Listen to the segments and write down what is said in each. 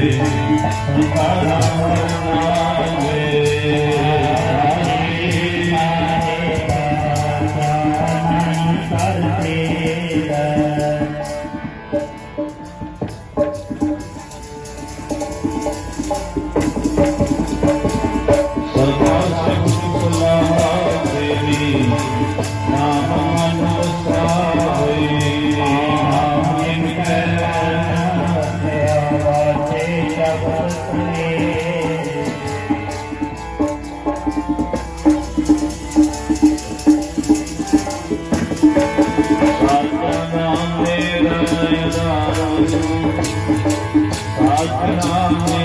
Para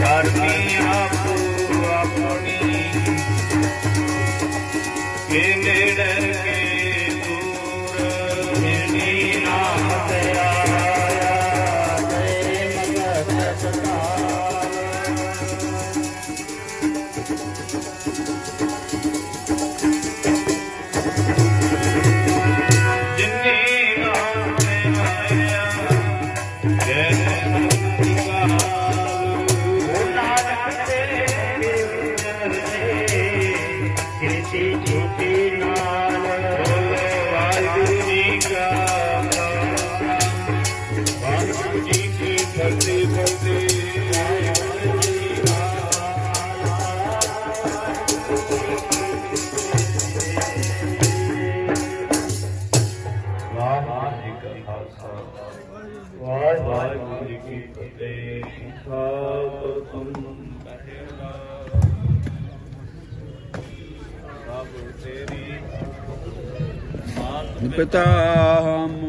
धर्मी आप ਵਾਹਿਗੁਰੂ ਜੀ ਕਾ ਖਾਲਸਾ। ਵਾਹਿਗੁਰੂ ਜੀ ਕੀ ਫਤਿਹ। ਸਭ ਤੁਮ ਕਹਿਣਾ ਸਭ ਤੇਰੀ। ਮਾਤ ਪਿਤਾ ਹਮ